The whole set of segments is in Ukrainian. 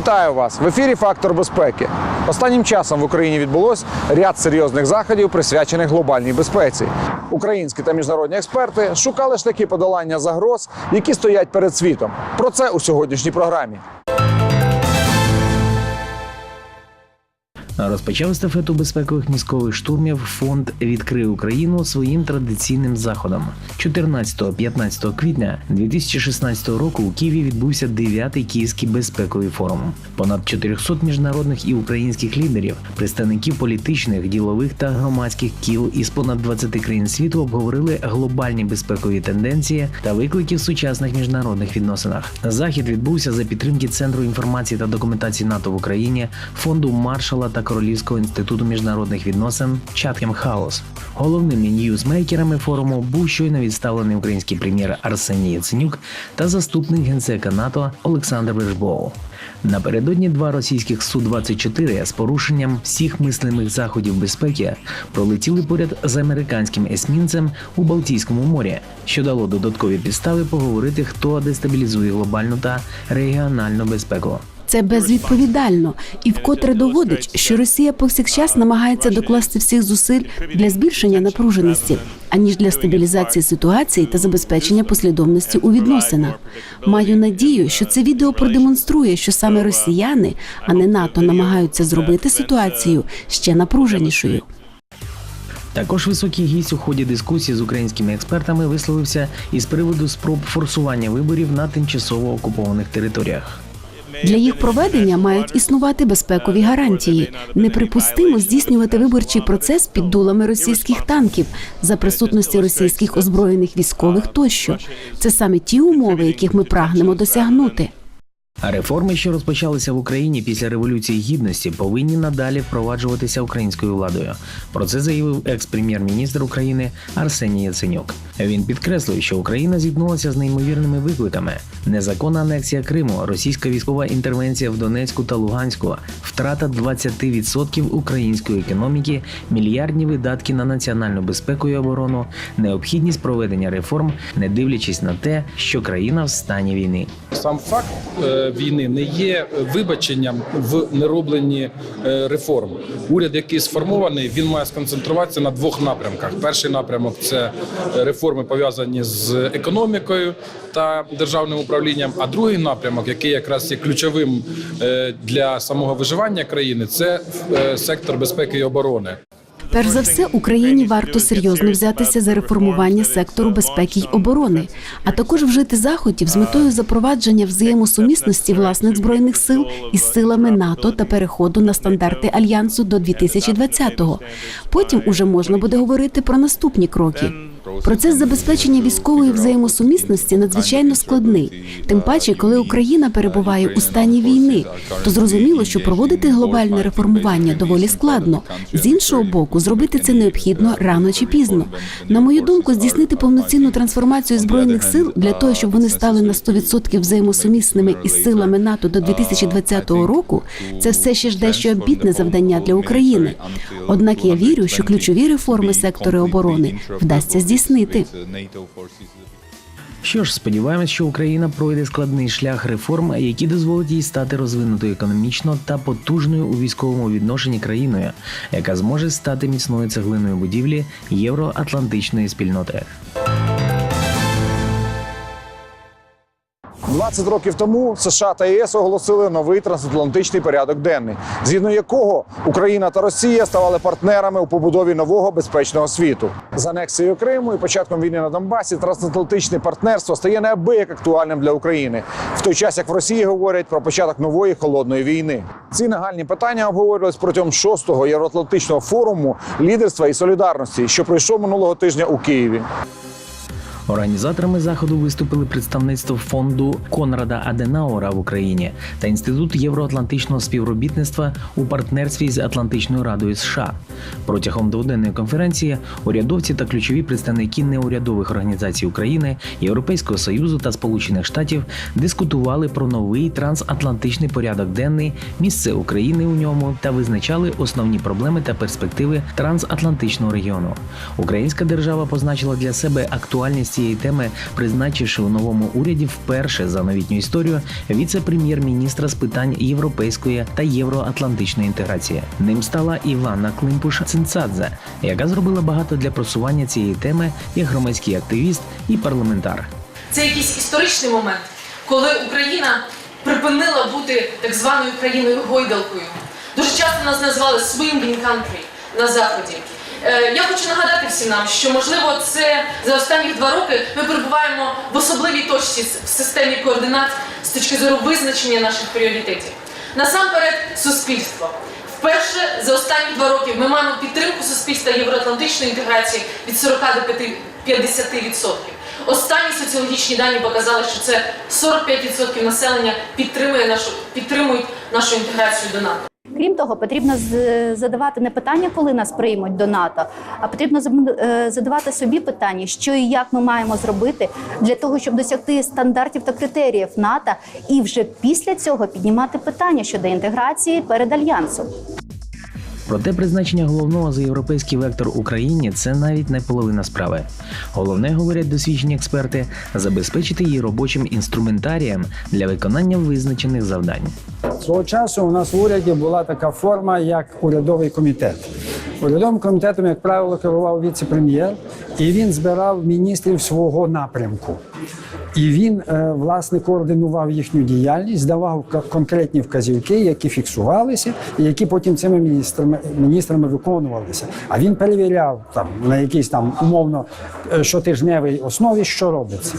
Вітаю вас в ефірі Фактор безпеки. Останнім часом в Україні відбулось ряд серйозних заходів, присвячених глобальній безпеці. Українські та міжнародні експерти шукали шляхи подолання загроз, які стоять перед світом. Про це у сьогоднішній програмі. Розпочав естафету безпекових міськових штурмів фонд відкрив Україну своїм традиційним заходом. 14-15 квітня 2016 року у Києві відбувся 9-й Київський безпековий форум. Понад 400 міжнародних і українських лідерів, представників політичних, ділових та громадських кіл із понад 20 країн світу обговорили глобальні безпекові тенденції та виклики в сучасних міжнародних відносинах. Захід відбувся за підтримки Центру інформації та документації НАТО в Україні, фонду Маршала та Королівського інституту міжнародних відносин Чатхем Хаус. Головними ньюзмейкерами форуму був щойно відставлений український прем'єр Арсеній Яценюк та заступник генсека НАТО Олександр Вержбоу. Напередодні два російських Су-24 з порушенням всіх мислимих заходів безпеки пролетіли поряд з американським есмінцем у Балтійському морі, що дало додаткові підстави поговорити, хто дестабілізує глобальну та регіональну безпеку. Це безвідповідально і вкотре доводить, що Росія повсякчас намагається докласти всіх зусиль для збільшення напруженості, аніж для стабілізації ситуації та забезпечення послідовності у відносинах. Маю надію, що це відео продемонструє, що саме росіяни, а не НАТО, намагаються зробити ситуацію ще напруженішою. Також високий гість у ході дискусії з українськими експертами висловився із приводу спроб форсування виборів на тимчасово окупованих територіях. Для їх проведення мають існувати безпекові гарантії. Неприпустимо здійснювати виборчий процес під дулами російських танків за присутності російських озброєних військових тощо. Це саме ті умови, яких ми прагнемо досягнути. Реформи, що розпочалися в Україні після революції гідності, повинні надалі впроваджуватися українською владою. Про це заявив екс-прем'єр-міністр України Арсеній Яценюк. Він підкреслив, що Україна зіткнулася з неймовірними викликами: незаконна анексія Криму, російська військова інтервенція в Донецьку та Луганську, втрата 20% української економіки, мільярдні видатки на національну безпеку і оборону, необхідність проведення реформ, не дивлячись на те, що країна в стані війни. Сам факт е, війни не є вибаченням в неробленні е, реформ. Уряд, який сформований, він має сконцентруватися на двох напрямках. Перший напрямок це реформи пов'язані з економікою та державним управлінням. А другий напрямок, який якраз є ключовим е, для самого виживання країни, це е, сектор безпеки і оборони. Перш за все, Україні варто серйозно взятися за реформування сектору безпеки й оборони, а також вжити заходів з метою запровадження взаємосумісності власних збройних сил із силами НАТО та переходу на стандарти альянсу до 2020-го. Потім уже можна буде говорити про наступні кроки. Процес забезпечення військової взаємосумісності надзвичайно складний. Тим паче, коли Україна перебуває у стані війни, то зрозуміло, що проводити глобальне реформування доволі складно. З іншого боку, зробити це необхідно рано чи пізно. На мою думку, здійснити повноцінну трансформацію збройних сил для того, щоб вони стали на 100% взаємосумісними із силами НАТО до 2020 року. Це все ще ж дещо обітне завдання для України. Однак я вірю, що ключові реформи сектору оборони вдасться здійснити. Що ж, сподіваємось, що Україна пройде складний шлях реформ, які дозволять їй стати розвинутою економічно та потужною у військовому відношенні країною, яка зможе стати міцною цеглиною будівлі євроатлантичної спільноти. 20 років тому США та ЄС оголосили новий трансатлантичний порядок денний, згідно якого Україна та Росія ставали партнерами у побудові нового безпечного світу. З анексією Криму і початком війни на Донбасі трансатлантичне партнерство стає неабияк актуальним для України, в той час як в Росії говорять про початок нової холодної війни. Ці нагальні питання обговорювались протягом шостого євроатлантичного форуму лідерства і солідарності, що пройшов минулого тижня у Києві. Організаторами заходу виступили представництво фонду Конрада Аденаура в Україні та інститут євроатлантичного співробітництва у партнерстві з Атлантичною радою США. Протягом дводенної конференції урядовці та ключові представники неурядових організацій України, Європейського союзу та Сполучених Штатів дискутували про новий трансатлантичний порядок денний, місце України у ньому та визначали основні проблеми та перспективи трансатлантичного регіону. Українська держава позначила для себе актуальність цієї теми, призначивши у новому уряді вперше за новітню історію віце-прем'єр-міністра з питань європейської та євроатлантичної інтеграції. Ним стала Івана Климпуш Цинцадзе, яка зробила багато для просування цієї теми як громадський активіст і парламентар. Це якийсь історичний момент, коли Україна припинила бути так званою країною гойдалкою. Дуже часто нас назвали swinging country на заході. Е, Я хочу нагадати всім нам, що можливо це за останні два роки ми перебуваємо в особливій точці в системі координат з точки зору визначення наших пріоритетів. Насамперед, суспільство. Вперше за останні два роки ми маємо підтримку суспільства євроатлантичної інтеграції від 40 до 50%. Останні соціологічні дані показали, що це 45% населення підтримує нашу підтримують нашу інтеграцію до НАТО. Крім того, потрібно задавати не питання, коли нас приймуть до НАТО, а потрібно е, задавати собі питання, що і як ми маємо зробити для того, щоб досягти стандартів та критеріїв НАТО, і вже після цього піднімати питання щодо інтеграції перед альянсом. Проте призначення головного за європейський вектор Україні це навіть не половина справи. Головне, говорять досвідчені експерти, забезпечити її робочим інструментарієм для виконання визначених завдань. Свого часу у нас в уряді була така форма, як урядовий комітет. Урядовим комітетом, як правило, керував віце-прем'єр, і він збирав міністрів свого напрямку. І він е, власне координував їхню діяльність, давав конкретні вказівки, які фіксувалися, і які потім цими міністрами, міністрами виконувалися. А він перевіряв там на якійсь там умовно е, щотижневій основі, що робиться.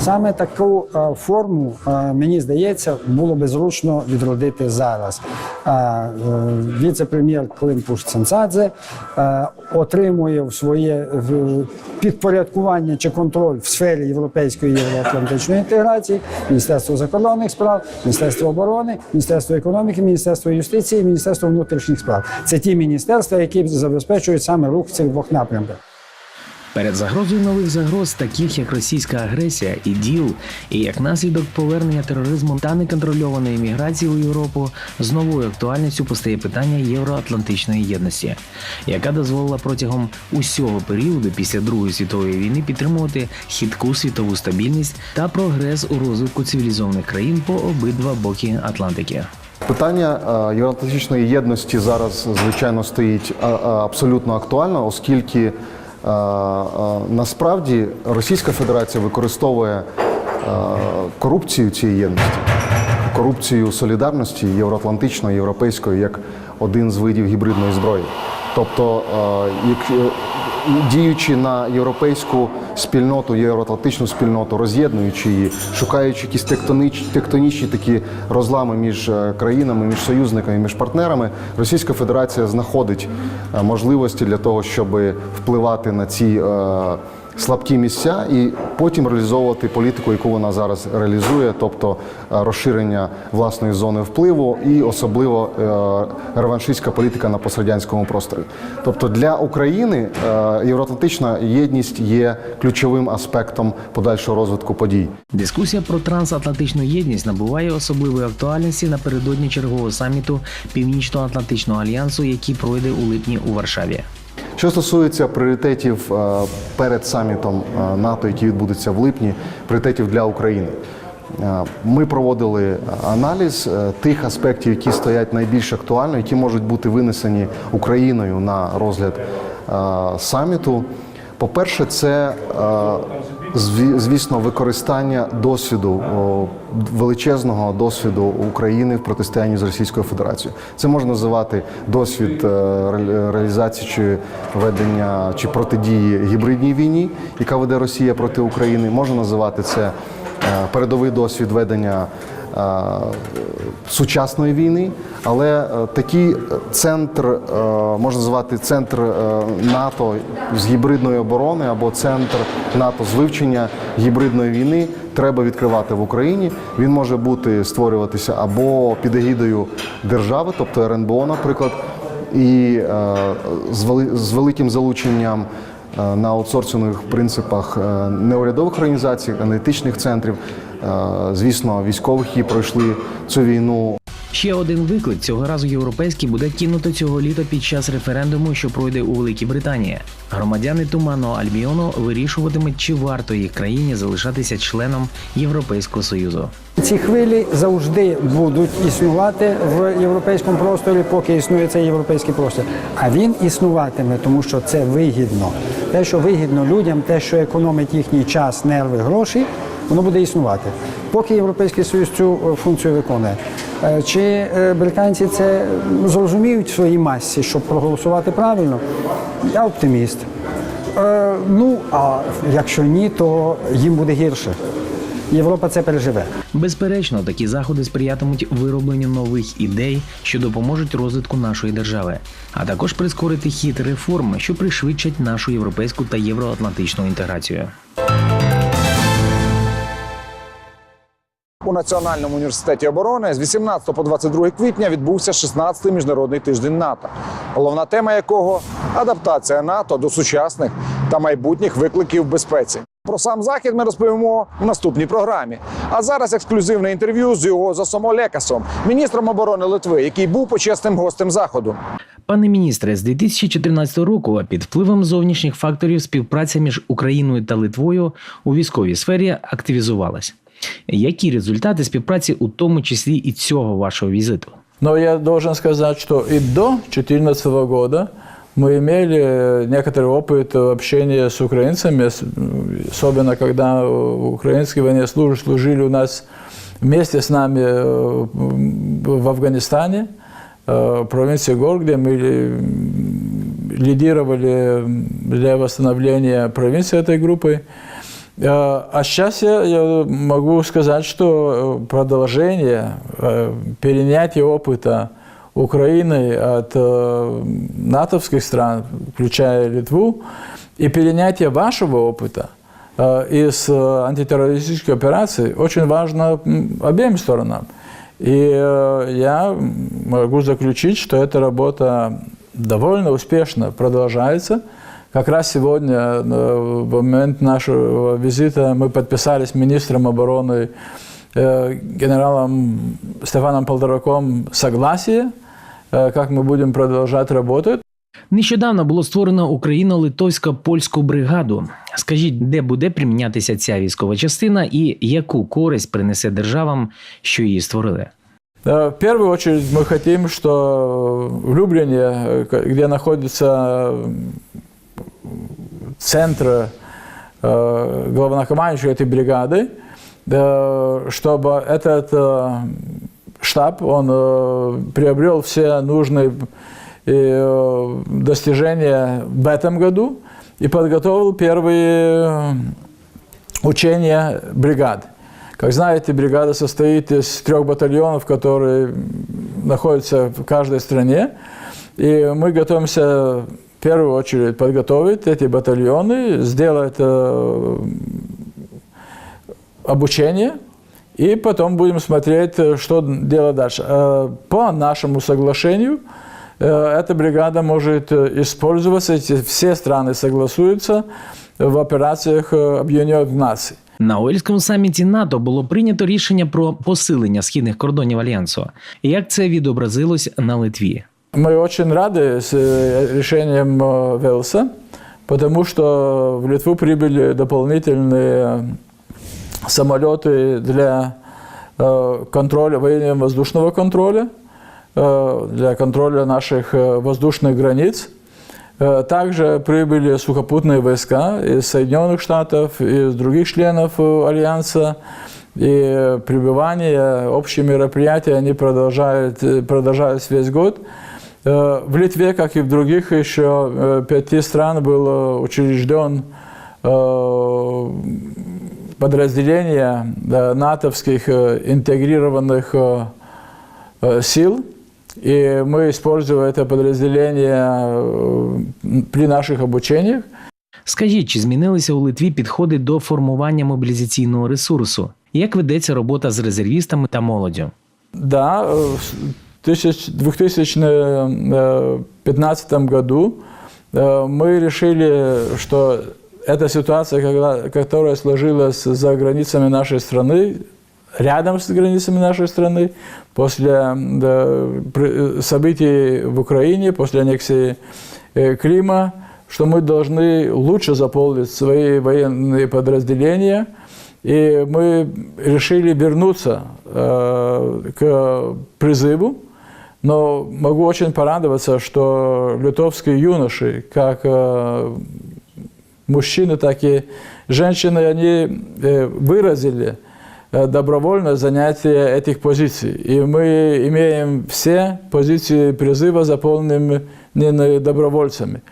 Саме таку е, форму, мені здається, було би зручно відродити зараз. Віце-прем'єр Климпуш Ценцадзе отримує в своє підпорядкування чи контроль в сфері європейської і євроатлантичної інтеграції, Міністерство закордонних справ, Міністерство оборони, Міністерство економіки, Міністерство юстиції, Міністерство внутрішніх справ. Це ті міністерства, які забезпечують саме рух в цих двох напрямках. Перед загрозою нових загроз, таких як російська агресія і ДІЛ, і як наслідок повернення тероризму та неконтрольованої міграції у Європу, з новою актуальністю постає питання євроатлантичної єдності, яка дозволила протягом усього періоду після Другої світової війни підтримувати хитку світову стабільність та прогрес у розвитку цивілізованих країн по обидва боки Атлантики. Питання е, євроатлантичної єдності зараз, звичайно, стоїть е, е, абсолютно актуально, оскільки насправді Російська Федерація використовує е, корупцію цієї єдності, корупцію солідарності євроатлантичної, європейської як один з видів гібридної зброї. Тобто, е, е, діючи на європейську спільноту, євроатлантичну спільноту, роз'єднуючи її, шукаючи якісь тектонич, тектонічні такі розлами між е, країнами, між союзниками, між партнерами, Російська Федерація знаходить е, можливості для того, щоб впливати на ці. Слабкі місця і потім реалізовувати політику, яку вона зараз реалізує, тобто е, розширення власної зони впливу і особливо е, реваншистська політика на пострадянському просторі. Тобто для України е, євроатлантична єдність є ключовим аспектом подальшого розвитку подій. Дискусія про трансатлантичну єдність набуває особливої актуальності напередодні чергового саміту Північно-Атлантичного альянсу, який пройде у липні у Варшаві. Що стосується пріоритетів е, перед самітом е, НАТО, який відбудеться в липні, пріоритетів для України. Е, Ми проводили аналіз тих аспектів, які стоять найбільш актуально, які можуть бути винесені Україною на розгляд саміту. По-перше, це е, зві- звісно використання досвіду величезного досвіду України в протистоянні з Російською Федерацією. Це можна називати досвід е, реалізації чи ведення чи протидії гібридній війні, яка веде Росія проти України. Можна називати це е, передовий досвід ведення сучасної війни, але е, такий е, центр е, можна назвати центр е, НАТО з гібридної оборони або центр НАТО з вивчення гібридної війни треба відкривати в Україні. Він може бути створюватися або під егідою держави, тобто РНБО, наприклад, і е, з вели- з великим залученням е, на аутсорсингових принципах е, неурядових організацій, аналітичних центрів, е, звісно, військових, які пройшли цю війну Ще один виклик цього разу європейський буде кинуто цього літа під час референдуму, що пройде у Великій Британії. Громадяни Туманного Альбіону вирішуватимуть, чи варто їх країні залишатися членом Європейського союзу. Ці хвилі завжди будуть існувати в європейському просторі, поки існує цей європейський простір. А він існуватиме, тому що це вигідно. Те, що вигідно людям, те, що економить їхній час, нерви, гроші, воно буде існувати. Поки Європейський Союз цю е, функцію виконує. Е, Чи е, британці це зрозуміють в своїй масі, щоб проголосувати правильно? Я оптиміст. Ну, а якщо ні, то їм буде гірше. Європа це переживе. Безперечно, такі заходи сприятимуть виробленню нових ідей, що допоможуть розвитку нашої держави, а також прискорити хід реформ, що пришвидшать нашу європейську та євроатлантичну інтеграцію. У Національному університеті оборони з 18 по 22 квітня відбувся 16-й міжнародний тиждень НАТО, головна тема якого адаптація НАТО до сучасних та майбутніх викликів безпеці. Про сам захід ми розповімо в наступній програмі. А зараз ексклюзивне інтерв'ю з його Засомолекасом, міністром оборони Литви, який був почесним гостем заходу. Пане міністре, з 2014 року під впливом зовнішніх факторів співпраця між Україною та Литвою у військовій сфері активізувалась. Які результати співпраці, у тому числі і цього вашого візиту? Но я должен сказать, что и до 2014 года мы имели некоторый опыт общения с украинцами, с- особенно когда украинские военнослужащие служили у нас вместе с нами э, в Афганистане, э, в провинции Гор, где мы э, лидировали для восстановления провинции этой группы. Э, А сейчас я, могу сказать, что э, продолжение, э, перенятие опыта Украины от натовских стран, включая Литву, и перенятие вашего опыта из антитеррористической операции очень важно обеим сторонам. И я могу заключить, что эта работа довольно успешно продолжается. Как раз сегодня, э, в момент нашего визита, мы подписали с министром обороны э, генералом Стефаном Полтораком согласие, э, как мы будем продолжать работать. Нещодавно було створено Україно-Литовська польську бригаду. Скажіть, де буде примінятися ця військова частина і яку користь принесе державам, що її створили? Э, В первую очередь мы хотим, что в Люблине, э, к- где находится м, центр э, главнокомандующего этой бригады, э, чтобы этот э, штаб, он приобрел все нужные достижения в этом году и подготовил первые учения бригад. Как знаете, бригада состоит из трех батальонов, которые находятся в каждой стране. И мы готовимся первую очередь подготовить эти батальоны, сделать э, обучение, и потом будем смотреть, э, что делать дальше. Э, По нашему соглашению э, эта бригада может э, использоваться, если все страны согласуются в операциях э, Объединенных Наций. На Уельському саміті НАТО було прийнято рішення про посилення східних кордонів альянсу. Як це відобразилось на Литві? Мы очень рады с э, решением э, Велса, потому что в Литву прибыли дополнительные самолеты для э, контроля, военно-воздушного контроля, для контроля наших воздушных границ. Также прибыли сухопутные войска из Соединенных Штатов, из других членов Альянса. И пребывание, общие мероприятия, они продолжают, продолжаются весь год. Э, В Литве, как и в других еще э, пяти стран, был э, учрежден э, подразделение да, натовских э, интегрированных э, э, сил. И мы используем это подразделение э, при наших обучениях. Скажіть, чи змінилися у Литві підходи до формування мобілізаційного ресурсу? Як ведеться робота з резервістами та молоддю? Да, э, в тысяч- 2015 году э, мы решили, что эта ситуация, которая сложилась за границами нашей страны, рядом с границами нашей страны, после событий в Украине, после аннексии э, Крыма, что мы должны лучше заполнить свои военные подразделения. И мы решили вернуться э, к призыву. Но могу очень порадоваться, что литовские юноши, как э, мужчины, так и женщины, они э, выразили э, добровольное занятие этих позиций. И мы имеем все позиции призыва заполненными добровольцами.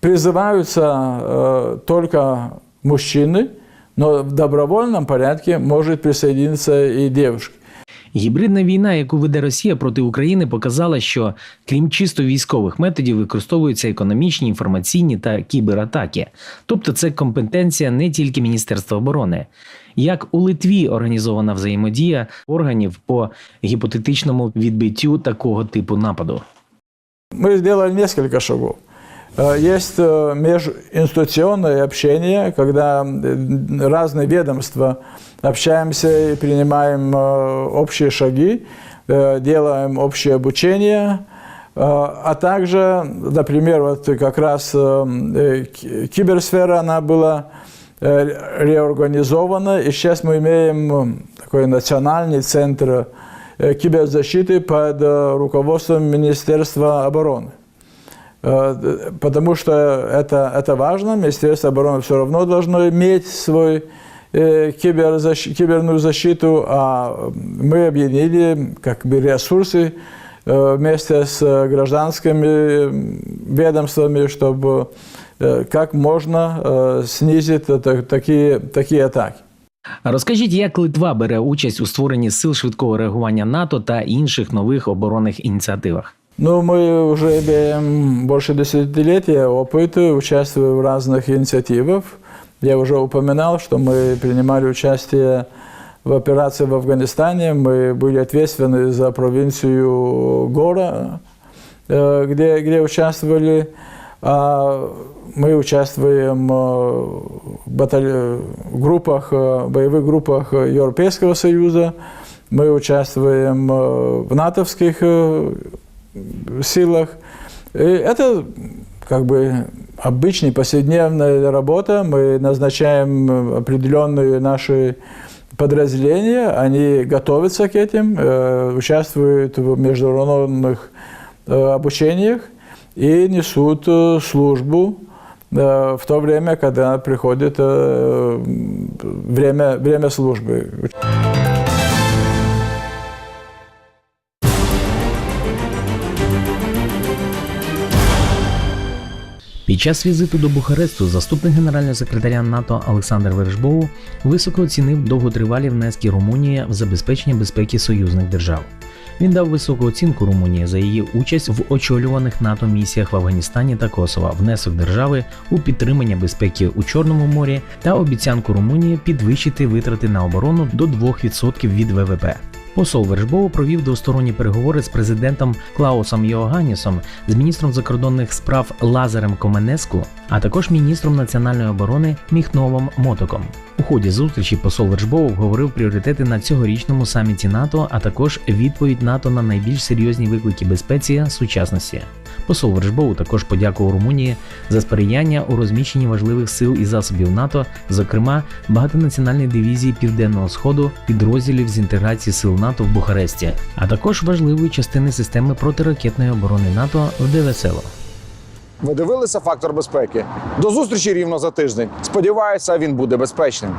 Призываются только мужчины, но в добровольном порядке может присоединиться и девушка. Гібридна війна, яку веде Росія проти України, показала, що крім чисто військових методів використовуються економічні, інформаційні та кібератаки. Тобто, це компетенція не тільки Міністерства оборони. Як у Литві організована взаємодія органів по гіпотетичному відбиттю такого типу нападу. Мы сделали несколько шагов. Э, Есть э, межинституционное общение, когда э, разные ведомства общаемся и принимаем общие шаги, делаем общее обучение, а также, например, вот как раз ки- киберсфера, она была реорганизована, и сейчас мы имеем такой национальный центр киберзащиты под руководством Министерства обороны. Э, д- Потому что это, это важно, Министерство обороны все равно должно иметь свой э, киберзащ- киберную защиту, а мы объединили как бы ресурсы э, вместе с э, гражданскими м, ведомствами, чтобы э, как можно э, снизить это- такие, такие атаки. А Розкажіть, як Литва бере участь у створенні сил швидкого реагування НАТО та інших нових оборонних ініціативах? Ну, мы уже имеем больше десятилетия опыта, участвуя в разных инициативах. Я уже упоминал, что мы принимали участие в операции в Афганистане. Мы были ответственны за провинцию Гора, где, где участвовали. А мы участвуем в в группах, боевых группах Европейского Союза. Мы участвуем в натовских силах. И это как бы обычная повседневная работа. Мы назначаем определенные наши подразделения, они готовятся к этим, э, участвуют в международных э, обучениях и несут э, службу в то время, когда приходит время, время службы. Під час візиту до Бухаресту заступник генерального секретаря НАТО Олександр Вершбоу високо оцінив довготривалі внески Румунії в забезпечення безпеки союзних держав. Він дав високу оцінку Румунії за її участь в очолюваних НАТО місіях в Афганістані та Косово, внесок держави у підтримання безпеки у Чорному морі та обіцянку Румунії підвищити витрати на оборону до 2% від ВВП. Посол Вершбоу провів двосторонні переговори з президентом Клаусом Йоганісом, з міністром закордонних справ Лазарем Коменеску, а також міністром національної оборони Міхновом Мотоком. У ході зустрічі посол Вершбоу обговорив пріоритети на цьогорічному саміті НАТО, а також відповідь НАТО на найбільш серйозні виклики безпеці сучасності. Посол Вершбоу також подякував Румунії за сприяння у розміщенні важливих сил і засобів НАТО, зокрема багатонаціональної дивізії Південного Сходу, підрозділів з інтеграції сил НАТО в Бухаресті, а також важливої частини системи протиракетної оборони НАТО в Девесело. Ви дивилися фактор безпеки? До зустрічі рівно за тиждень. Сподіваюся, він буде безпечним.